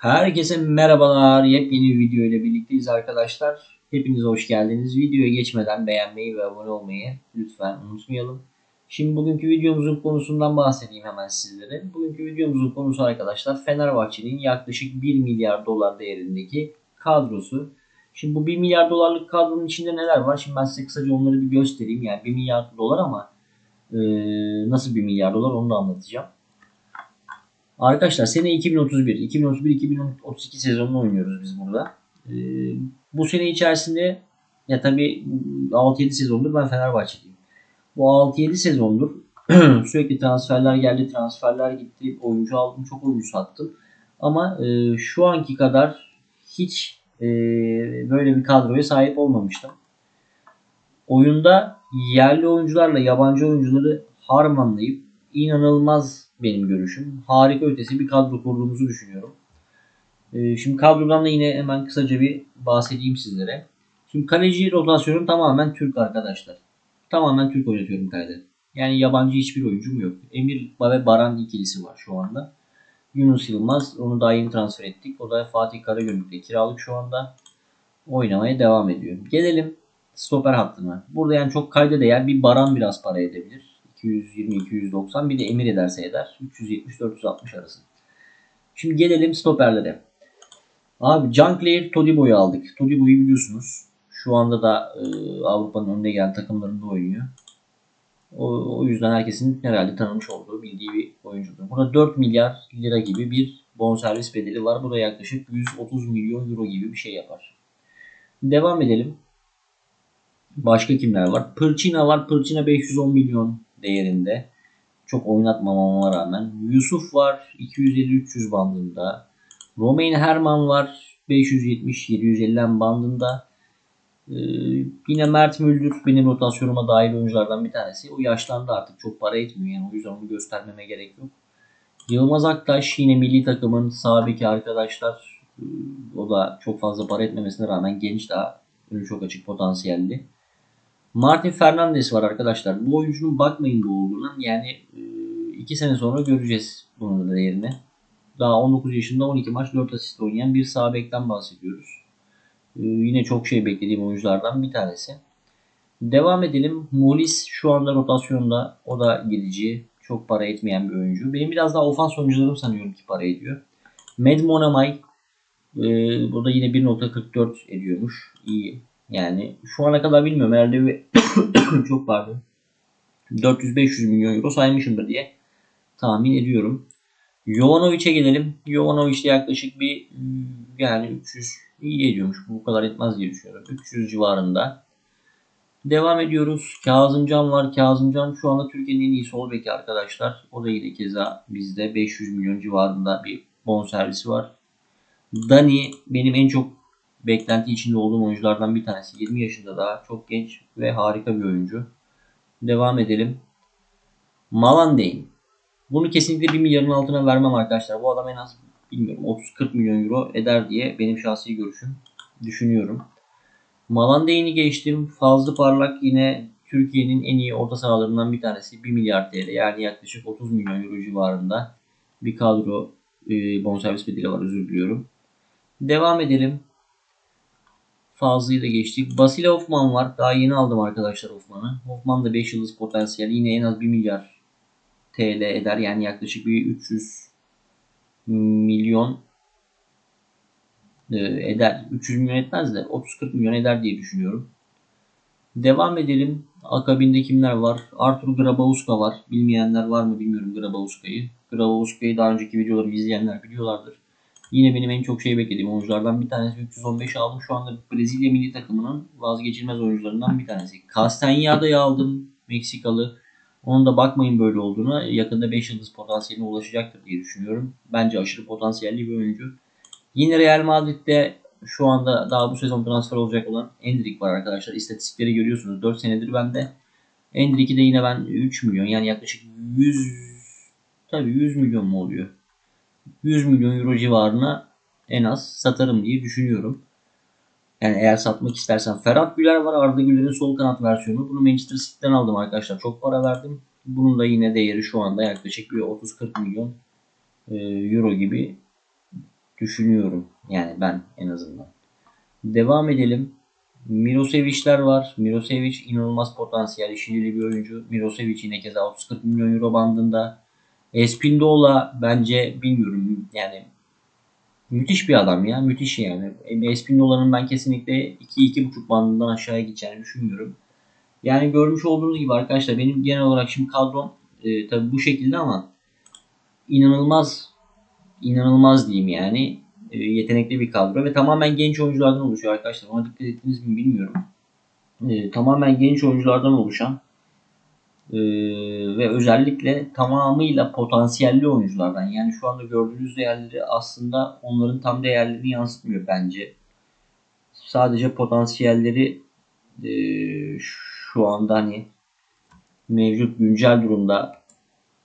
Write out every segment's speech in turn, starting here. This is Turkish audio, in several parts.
Herkese merhabalar. Yepyeni bir video ile birlikteyiz arkadaşlar. Hepiniz hoş geldiniz. Videoya geçmeden beğenmeyi ve abone olmayı lütfen unutmayalım. Şimdi bugünkü videomuzun konusundan bahsedeyim hemen sizlere. Bugünkü videomuzun konusu arkadaşlar Fenerbahçe'nin yaklaşık 1 milyar dolar değerindeki kadrosu. Şimdi bu 1 milyar dolarlık kadronun içinde neler var? Şimdi ben size kısaca onları bir göstereyim. Yani 1 milyar dolar ama e, nasıl 1 milyar dolar onu da anlatacağım. Arkadaşlar sene 2031, 2031-2032 sezonunu oynuyoruz biz burada. Ee, bu sene içerisinde ya tabii 6-7 sezondur ben Fenerbahçeliyim. Bu 6-7 sezondur sürekli transferler geldi, transferler gitti, oyuncu aldım, çok oyuncu sattım. Ama e, şu anki kadar hiç e, böyle bir kadroya sahip olmamıştım. Oyunda yerli oyuncularla yabancı oyuncuları harmanlayıp inanılmaz benim görüşüm. Harika ötesi bir kadro kurduğumuzu düşünüyorum. Ee, şimdi kadrodan da yine hemen kısaca bir bahsedeyim sizlere. Şimdi kaleci rotasyonum tamamen Türk arkadaşlar. Tamamen Türk oynatıyorum kalede. Yani yabancı hiçbir oyuncum yok. Emir ve Baran ikilisi var şu anda. Yunus Yılmaz onu daha yeni transfer ettik. O da Fatih Karagümrük'te kiralık şu anda. Oynamaya devam ediyor. Gelelim stoper hattına. Burada yani çok kayda değer bir Baran biraz para edebilir. 220-290 bir de emir ederse eder. 370-460 arası. Şimdi gelelim stoperlere. Abi Jean-Claire Todibo'yu aldık. Todibo'yu biliyorsunuz. Şu anda da e, Avrupa'nın önde gelen takımlarında oynuyor. O, o yüzden herkesin herhalde tanımış olduğu, bildiği bir oyuncudur. Burada 4 milyar lira gibi bir bonservis bedeli var. Bu da yaklaşık 130 milyon euro gibi bir şey yapar. Devam edelim. Başka kimler var? Pırçina var. Pırçina 510 milyon değerinde. Çok oynatmamama rağmen. Yusuf var 250-300 bandında. Romain Herman var 570-750 bandında. Ee, yine Mert Müldür benim rotasyonuma dahil oyunculardan bir tanesi. O yaşlandı artık çok para etmiyor yani o yüzden onu göstermeme gerek yok. Yılmaz Aktaş yine milli takımın sabiki arkadaşlar. Ee, o da çok fazla para etmemesine rağmen genç daha. Önü çok açık potansiyelli. Martin Fernandes var arkadaşlar. Bu oyuncunun bakmayın bu olduğuna. Yani 2 sene sonra göreceğiz bunun da değerini. Daha 19 yaşında 12 maç 4 asist oynayan bir sağ bekten bahsediyoruz. E, yine çok şey beklediğim oyunculardan bir tanesi. Devam edelim. Molis şu anda rotasyonda. O da gidici. Çok para etmeyen bir oyuncu. Benim biraz daha ofans oyuncularım sanıyorum ki para ediyor. Med Monamay. E, bu da yine 1.44 ediyormuş. İyi. Yani şu ana kadar bilmiyorum herhalde bir çok pardon 400-500 milyon euro saymışımdır diye tahmin ediyorum. Jovanovic'e gelelim. Jovanovic yaklaşık bir yani 300 iyi ediyormuş. Bu kadar etmez diye düşünüyorum. 300 civarında. Devam ediyoruz. Kazımcan var. Kazımcan şu anda Türkiye'nin en iyi sol beki arkadaşlar. O da yine keza bizde 500 milyon civarında bir bon servisi var. Dani benim en çok beklenti içinde olduğum oyunculardan bir tanesi. 20 yaşında daha çok genç ve harika bir oyuncu. Devam edelim. Malandeyn. Bunu kesinlikle 1 milyarın altına vermem arkadaşlar. Bu adam en az bilmiyorum 30-40 milyon euro eder diye benim şahsi görüşüm. Düşünüyorum. Malandeyn'i geçtim. Fazlı Parlak yine Türkiye'nin en iyi orta sahalarından bir tanesi. 1 milyar TL yani yaklaşık 30 milyon euro civarında bir kadro e, bonservis bedeli var özür diliyorum. Devam edelim. Fazlıyı da geçtik. Basile Hoffman var. Daha yeni aldım arkadaşlar Hoffman'ı. Hoffman da 5 yıldız potansiyel. Yine en az 1 milyar TL eder. Yani yaklaşık bir 300 milyon e, eder. 300 milyon etmez de 30-40 milyon eder diye düşünüyorum. Devam edelim. Akabinde kimler var? Artur Grabowska var. Bilmeyenler var mı bilmiyorum Grabowska'yı. Grabowska'yı daha önceki videoları izleyenler biliyorlardır. Yine benim en çok şey beklediğim oyunculardan bir tanesi 315 aldım. Şu anda Brezilya milli takımının vazgeçilmez oyuncularından bir tanesi. Castañeda'yı aldım. Meksikalı. Onun da bakmayın böyle olduğuna. Yakında 5 yıldız potansiyeline ulaşacaktır diye düşünüyorum. Bence aşırı potansiyelli bir oyuncu. Yine Real Madrid'de şu anda daha bu sezon transfer olacak olan Endrick var arkadaşlar. İstatistikleri görüyorsunuz. 4 senedir bende. Endrick'i de yine ben 3 milyon yani yaklaşık 100 tabii 100 milyon mu oluyor? 100 milyon euro civarına en az satarım diye düşünüyorum. Yani eğer satmak istersen. Ferhat Güler var. Arda Güler'in sol kanat versiyonu. Bunu Manchester City'den aldım arkadaşlar. Çok para verdim. Bunun da yine değeri şu anda yaklaşık bir 30-40 milyon e, euro gibi düşünüyorum. Yani ben en azından. Devam edelim. Mirosevic'ler var. Mirosevic inanılmaz potansiyel, işinili bir oyuncu. Mirosevic yine keza 30-40 milyon euro bandında. Espindola bence bilmiyorum yani müthiş bir adam ya. Müthiş yani. Espindola'nın ben kesinlikle 2-2,5 bandından aşağıya gideceğini düşünmüyorum. Yani görmüş olduğunuz gibi arkadaşlar benim genel olarak şimdi kadrom e, tabi bu şekilde ama inanılmaz inanılmaz diyeyim yani e, yetenekli bir kadro ve tamamen genç oyunculardan oluşuyor arkadaşlar. Ona dikkat ettiniz mi bilmiyorum. E, tamamen genç oyunculardan oluşan e, ve özellikle tamamıyla potansiyelli oyunculardan. Yani şu anda gördüğünüz değerleri aslında onların tam değerlerini yansıtmıyor bence. Sadece potansiyelleri e, şu anda hani mevcut güncel durumda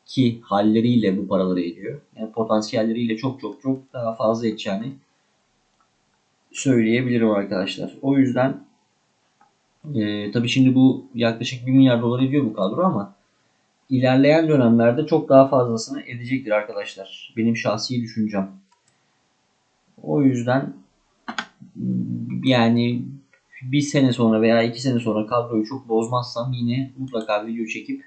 ki halleriyle bu paraları ediyor. Yani potansiyelleriyle çok çok çok daha fazla edeceğini söyleyebilirim arkadaşlar. O yüzden e, tabii şimdi bu yaklaşık 1 milyar dolar ediyor bu kadro ama ilerleyen dönemlerde çok daha fazlasını edecektir arkadaşlar. Benim şahsi düşüncem. O yüzden yani bir sene sonra veya iki sene sonra kadroyu çok bozmazsam yine mutlaka video çekip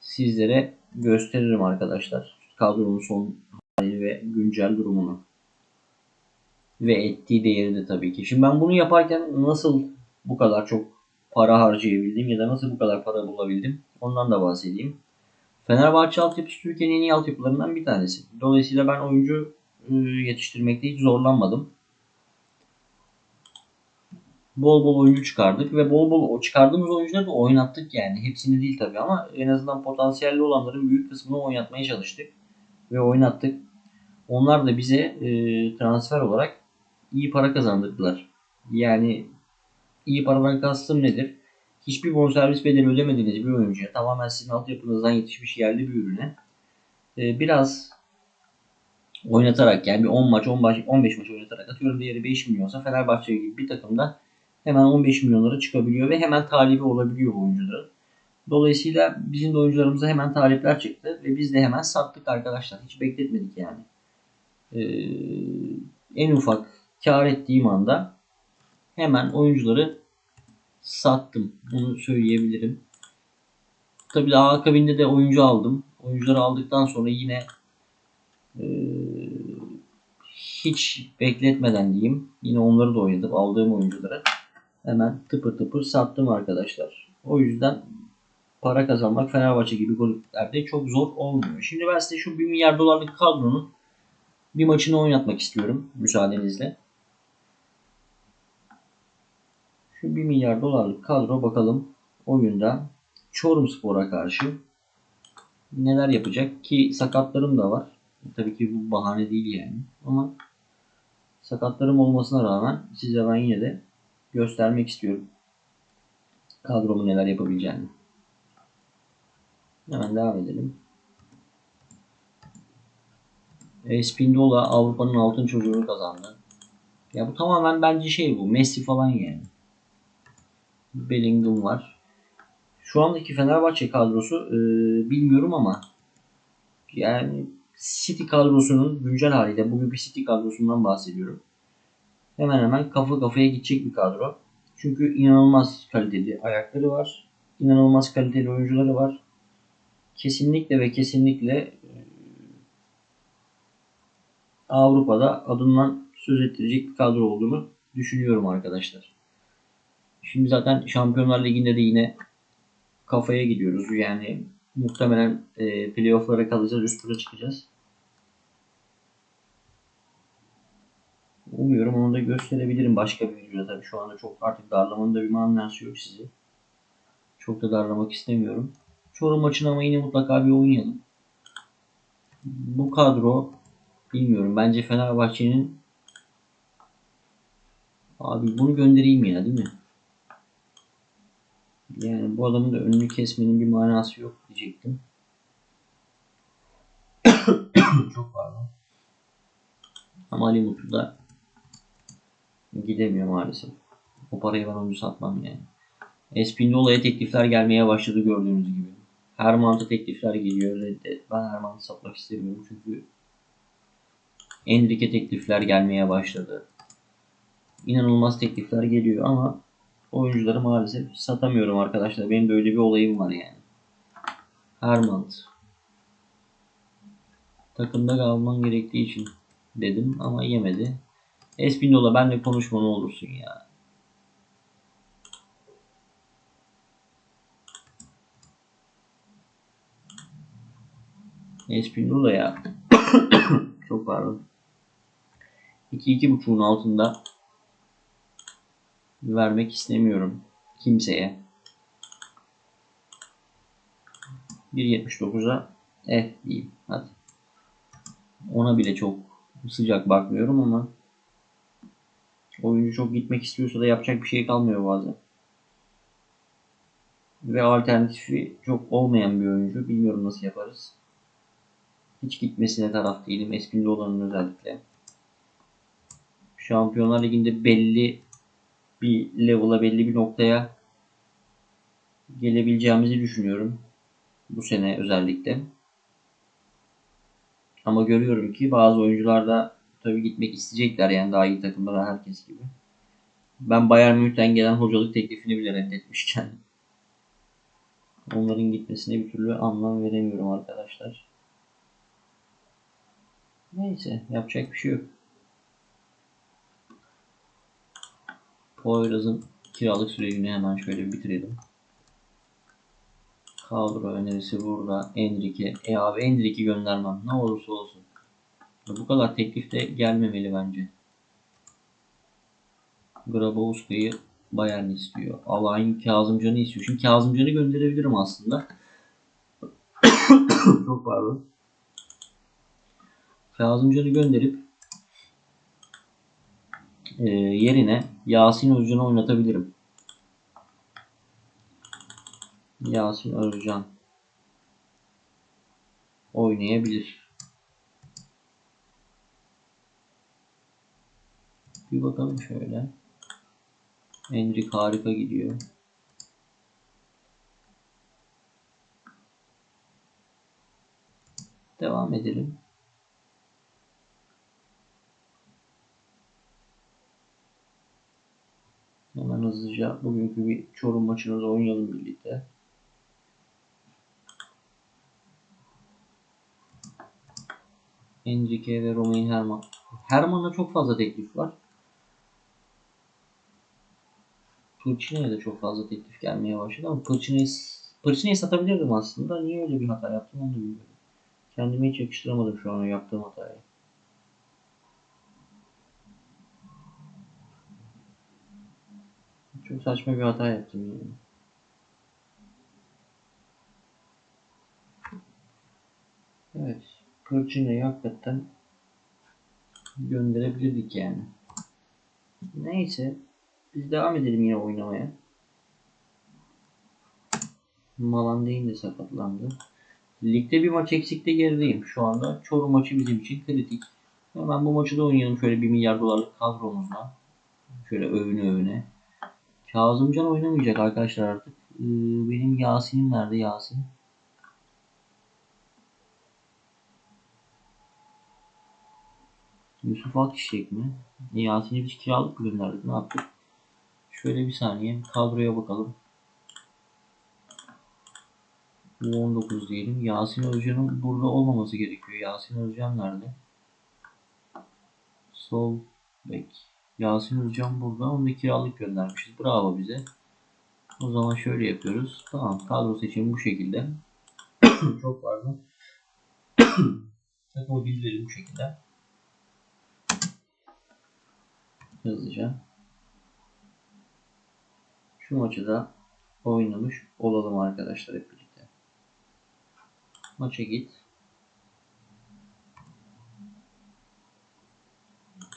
sizlere gösteririm arkadaşlar. Kadronun son halini ve güncel durumunu. Ve ettiği değeri de tabii ki. Şimdi ben bunu yaparken nasıl bu kadar çok para harcayabildim ya da nasıl bu kadar para bulabildim ondan da bahsedeyim. Fenerbahçe altyapısı Türkiye'nin en iyi altyapılarından bir tanesi. Dolayısıyla ben oyuncu ıı, yetiştirmekte hiç zorlanmadım bol bol oyuncu çıkardık ve bol bol o çıkardığımız oyuncuları da oynattık yani. Hepsini değil tabii ama en azından potansiyelli olanların büyük kısmını oynatmaya çalıştık ve oynattık. Onlar da bize e, transfer olarak iyi para kazandırdılar. Yani iyi paradan kastım nedir? Hiçbir bonservis bedeli ödemediğiniz bir oyuncuya tamamen sizin altyapınızdan yetişmiş yerli bir ürüne e, biraz oynatarak yani bir 10 maç 10 maç 15 maç oynatarak atıyorum değeri 5 milyonsa Fenerbahçe gibi bir takımda hemen 15 milyonlara çıkabiliyor ve hemen talibi olabiliyor oyuncuların. Dolayısıyla bizim de oyuncularımıza hemen talipler çıktı ve biz de hemen sattık arkadaşlar. Hiç bekletmedik yani. Ee, en ufak kar ettiğim anda hemen oyuncuları sattım. Bunu söyleyebilirim. Tabii daha akabinde de oyuncu aldım. Oyuncuları aldıktan sonra yine e, hiç bekletmeden diyeyim. Yine onları da oynadım. Aldığım oyuncuları hemen tıpır tıpır sattım arkadaşlar. O yüzden para kazanmak Fenerbahçe gibi kulüplerde çok zor olmuyor. Şimdi ben size şu 1 milyar dolarlık kadronun bir maçını oynatmak istiyorum müsaadenizle. Şu 1 milyar dolarlık kadro bakalım oyunda Çorum Spor'a karşı neler yapacak ki sakatlarım da var. Tabii ki bu bahane değil yani. Ama sakatlarım olmasına rağmen size ben yine de göstermek istiyorum. Kadromu neler yapabileceğini. Hemen devam edelim. Espindola Avrupa'nın altın çocuğunu kazandı. Ya bu tamamen bence şey bu. Messi falan yani. Bellingham var. Şu andaki Fenerbahçe kadrosu e, bilmiyorum ama yani City kadrosunun güncel haliyle bugün bir City kadrosundan bahsediyorum hemen hemen kafa kafaya gidecek bir kadro. Çünkü inanılmaz kaliteli ayakları var. İnanılmaz kaliteli oyuncuları var. Kesinlikle ve kesinlikle e, Avrupa'da adından söz ettirecek bir kadro olduğunu düşünüyorum arkadaşlar. Şimdi zaten Şampiyonlar Ligi'nde de yine kafaya gidiyoruz. Yani muhtemelen e, playoff'lara kalacağız, üst tura çıkacağız. Umuyorum onu da gösterebilirim başka bir videoda. Tabii şu anda çok artık darlamanın da bir manası yok sizi. Çok da darlamak istemiyorum. Çorum maçını ama yine mutlaka bir oynayalım. Bu kadro bilmiyorum. Bence Fenerbahçe'nin Abi bunu göndereyim ya değil mi? Yani bu adamın da önünü kesmenin bir manası yok diyecektim. Çok pardon. Ama Ali Mutlu da Gidemiyor maalesef. O parayı ben oyuncu satmam yani. Espindola'ya teklifler gelmeye başladı gördüğünüz gibi. Hermant'a teklifler geliyor. Reddet. Ben Hermant'ı satmak istemiyorum çünkü Enrique teklifler gelmeye başladı. İnanılmaz teklifler geliyor ama oyuncuları maalesef satamıyorum arkadaşlar. Benim de öyle bir olayım var yani. Hermant. Takımda kalman gerektiği için dedim ama yemedi. Espinola benle konuşma ne olursun ya. Espinola ya. Çok pardon. 2-2.5'un altında vermek istemiyorum kimseye. 1.79'a eh diyeyim. Hadi. Ona bile çok sıcak bakmıyorum ama oyuncu çok gitmek istiyorsa da yapacak bir şey kalmıyor bazen. Ve alternatifi çok olmayan bir oyuncu. Bilmiyorum nasıl yaparız. Hiç gitmesine taraf değilim. Espinola'nın özellikle. Şampiyonlar Ligi'nde belli bir level'a belli bir noktaya gelebileceğimizi düşünüyorum. Bu sene özellikle. Ama görüyorum ki bazı oyuncular da tabii gitmek isteyecekler yani daha iyi takımlara herkes gibi. Ben Bayern Münih'ten gelen hocalık teklifini bile reddetmişken onların gitmesine bir türlü anlam veremiyorum arkadaşlar. Neyse yapacak bir şey yok. Poyraz'ın kiralık sürecini hemen şöyle bitirelim. Kadro önerisi burada. Enrique. E abi Enrique göndermem. Ne olursa olsun. Bu kadar teklif de gelmemeli bence. Grabowski'yi Bayern istiyor. Alayım Kazımcan'ı istiyor. Şimdi Kazımcan'ı gönderebilirim aslında. Çok pardon. Kazımcan'ı gönderip e, yerine Yasin Özcan'ı oynatabilirim. Yasin Özcan oynayabilir. Bir bakalım şöyle. Enrik harika gidiyor. Devam edelim. Hemen hızlıca bugünkü bir Çorum maçını oynayalım birlikte. Enrique ve Romain Herman. Herman'a çok fazla teklif var. Pırçina'ya da çok fazla teklif gelmeye başladı ama Pırçina'yı Pırçina'yı satabilirdim aslında. Niye öyle bir hata yaptım onu bilmiyorum. Kendime hiç yakıştıramadım şu an yaptığım hatayı. Çok saçma bir hata yaptım yani. Evet. Pırçina'yı hakikaten gönderebilirdik yani. Neyse. Biz devam edelim yine oynamaya. Malandin de sakatlandı. Ligde bir maç eksikte gerideyim. Şu anda Çorum maçı bizim için kritik. Hemen bu maçı da oynayalım şöyle 1 milyar dolarlık kadromuzla. Şöyle övüne övüne. Kazımcan oynamayacak arkadaşlar artık. Ee, benim Yasin'im nerede Yasin? Yusuf Akçiçek mi? Yasin'i biz kiralık gönderdik. Ne yaptık? Şöyle bir saniye kadroya bakalım. 19 diyelim. Yasin Özcan'ın burada olmaması gerekiyor. Yasin Özcan nerede? Sol bek. Yasin Özcan burada. Onu da kiralık göndermişiz. Bravo bize. O zaman şöyle yapıyoruz. Tamam kadro seçimi bu şekilde. Çok pardon. Takım bilgileri bu şekilde. Hızlıca. Şu maçı da oynamış olalım arkadaşlar hep birlikte. Maça git.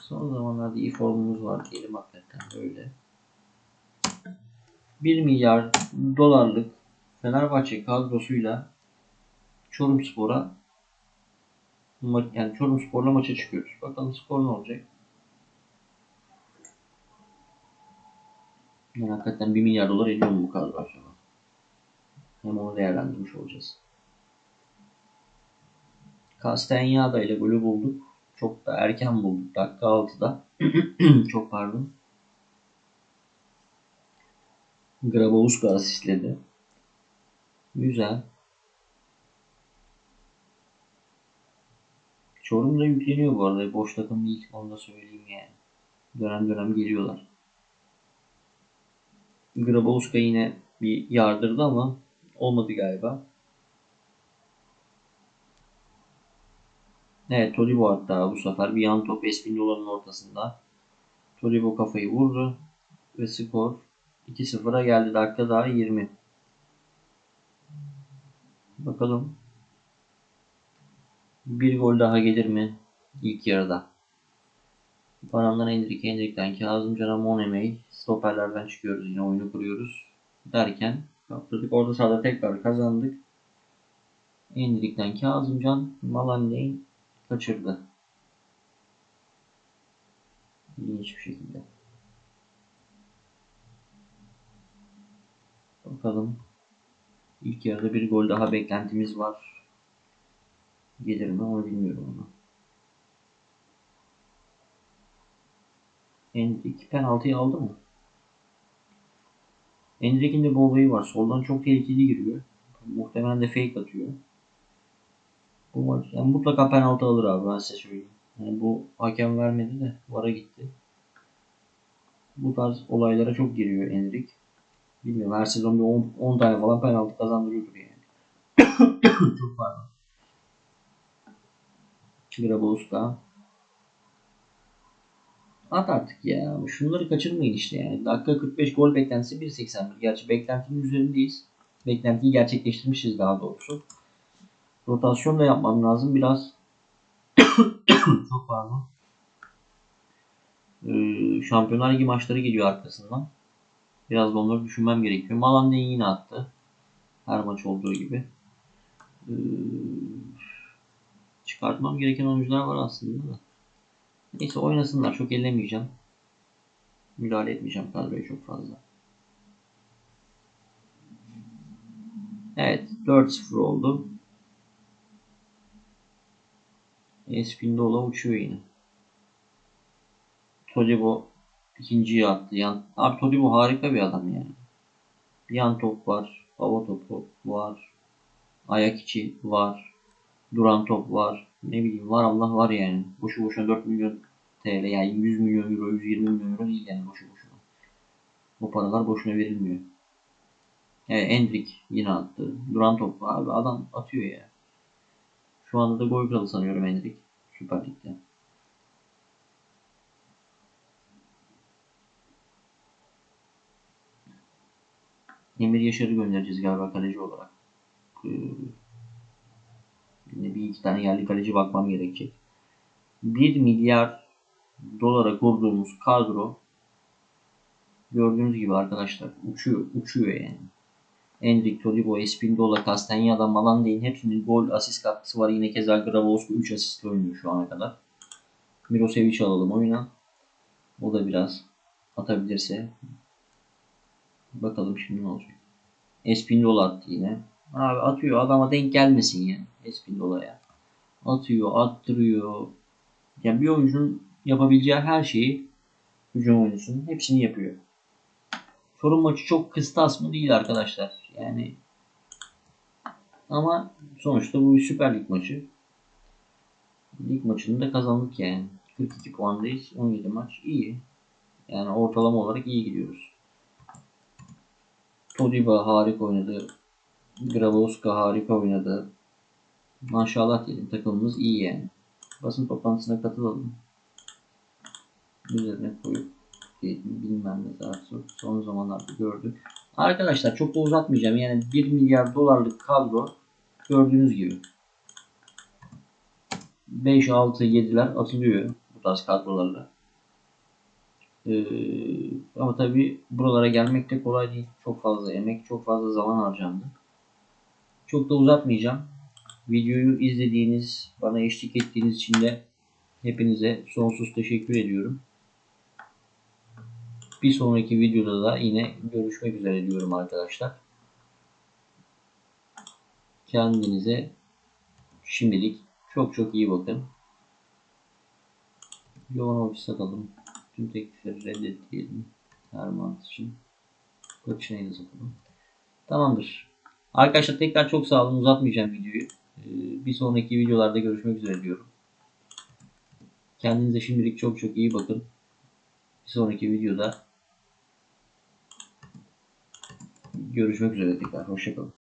Son zamanlarda iyi formumuz var diyelim hakikaten böyle. 1 milyar dolarlık Fenerbahçe kadrosuyla Çorum Spor'a yani Çorum Spor'la maça çıkıyoruz. Bakalım skor ne olacak? Yani hakikaten 1 milyar dolar ediyor mu bu kadro acaba? Hem onu değerlendirmiş olacağız. Castagnada ile golü bulduk. Çok da erken bulduk. Dakika 6'da. Çok pardon. Grabowska asistledi. Güzel. Çorum da yükleniyor bu arada. Boş takım değil. Onu da söyleyeyim yani. Dönem dönem geliyorlar. Grabowska yine bir yardırdı ama olmadı galiba. Evet Tolibo hatta bu sefer bir yan top Espindola'nın ortasında. Tolibo kafayı vurdu ve skor 2-0'a geldi. Dakika daha 20. Bakalım. Bir gol daha gelir mi ilk yarıda? Baran'dan Endrik, Endrik'ten Kazımcan'a Monemey. Stoperlerden çıkıyoruz yine oyunu kuruyoruz. Derken kaptırdık. Orada sahada tekrar kazandık. Endrik'ten Kazımcan Malandeyn kaçırdı. İlginç bir şekilde. Bakalım. İlk yarıda bir gol daha beklentimiz var. Gelir mi onu bilmiyorum ama. Endrik penaltıyı aldı mı? Endrik'in de olayı var. Soldan çok tehlikeli giriyor. Muhtemelen de fake atıyor. Bu maç yani mutlaka penaltı alır abi ben size söyleyeyim. Yani bu hakem vermedi de VAR'a gitti. Bu tarz olaylara çok giriyor Endrik. Bilmiyorum her sezon bir 10, 10 tane falan penaltı kazandırıyordur yani. çok pardon. Grabowska. At artık ya. Şunları kaçırmayın işte yani. Dakika 45 gol beklentisi 1.81. Gerçi beklentinin üzerindeyiz. Beklentiyi gerçekleştirmişiz daha doğrusu. Rotasyon da yapmam lazım biraz. Çok pardon. Ee, Şampiyonlar Ligi maçları geliyor arkasından. Biraz da onları düşünmem gerekiyor. Malanda'yı yine attı. Her maç olduğu gibi. Ee, çıkartmam gereken oyuncular var aslında da. Neyse oynasınlar. Çok ellemeyeceğim. Müdahale etmeyeceğim kadroya çok fazla. Evet. 4-0 oldu. Espindola uçuyor yine. Todibo ikinciyi attı. Yan... Abi Todibo harika bir adam yani. Yan top var. Hava topu var. Ayak içi var. Duran top var. Ne bileyim var Allah var yani. Boşu boşuna 4 milyon TL yani 100 milyon euro 120 milyon euro değil yani boşu boşuna. Bu paralar boşuna verilmiyor. Evet Endrik yine attı. Duran top abi adam atıyor ya. Şu anda da gol kralı sanıyorum Endrik. Süper Lig'de. Emir Yaşar'ı göndereceğiz galiba kaleci olarak. Ee, yine bir iki tane yerli kaleci bakmam gerekecek. 1 milyar dolara kurduğumuz kadro gördüğünüz gibi arkadaşlar uçuyor, uçuyor yani. Endrik, Tolibo, Espindola, Castanya'da, Malandey'in hepsinin gol, asist katkısı var. Yine keza Grabowski 3 asistle oynuyor şu ana kadar. Milosevic alalım oyuna. O da biraz atabilirse. Bakalım şimdi ne olacak. Espindola attı yine. Abi atıyor adama denk gelmesin ya. Espindola'ya. Atıyor, attırıyor. Yani bir oyuncunun yapabileceği her şeyi hücum oyuncusunun hepsini yapıyor. Çorum maçı çok kıstas mı değil arkadaşlar. Yani ama sonuçta bu bir Süper Lig maçı. Lig maçını da kazandık yani. 42 puandayız. 17 maç iyi. Yani ortalama olarak iyi gidiyoruz. Todiba harika oynadı. Grabowska harika oynadı. Maşallah diyelim takımımız iyi yani. Basın toplantısına katılalım. Üzerine koyup bilmem ne zarfı son zamanlarda gördük. Arkadaşlar çok da uzatmayacağım. Yani 1 milyar dolarlık kadro gördüğünüz gibi 5, 6, 7'ler atılıyor bu tarz kadrolarla. Ee, ama tabi buralara gelmek de kolay değil. Çok fazla emek, çok fazla zaman harcandı. Çok da uzatmayacağım. Videoyu izlediğiniz, bana eşlik ettiğiniz için de hepinize sonsuz teşekkür ediyorum. Bir sonraki videoda da yine görüşmek üzere diyorum arkadaşlar. Kendinize şimdilik çok çok iyi bakın. Jovanovic satalım. Tüm teklifleri reddet diyelim. Hermant için. Koçina'yı da. Tamamdır. Arkadaşlar tekrar çok sağ olun. Uzatmayacağım videoyu. Ee, Bir sonraki videolarda görüşmek üzere diyorum. Kendinize şimdilik çok çok iyi bakın. Bir sonraki videoda görüşmek üzere tekrar. Hoşçakalın.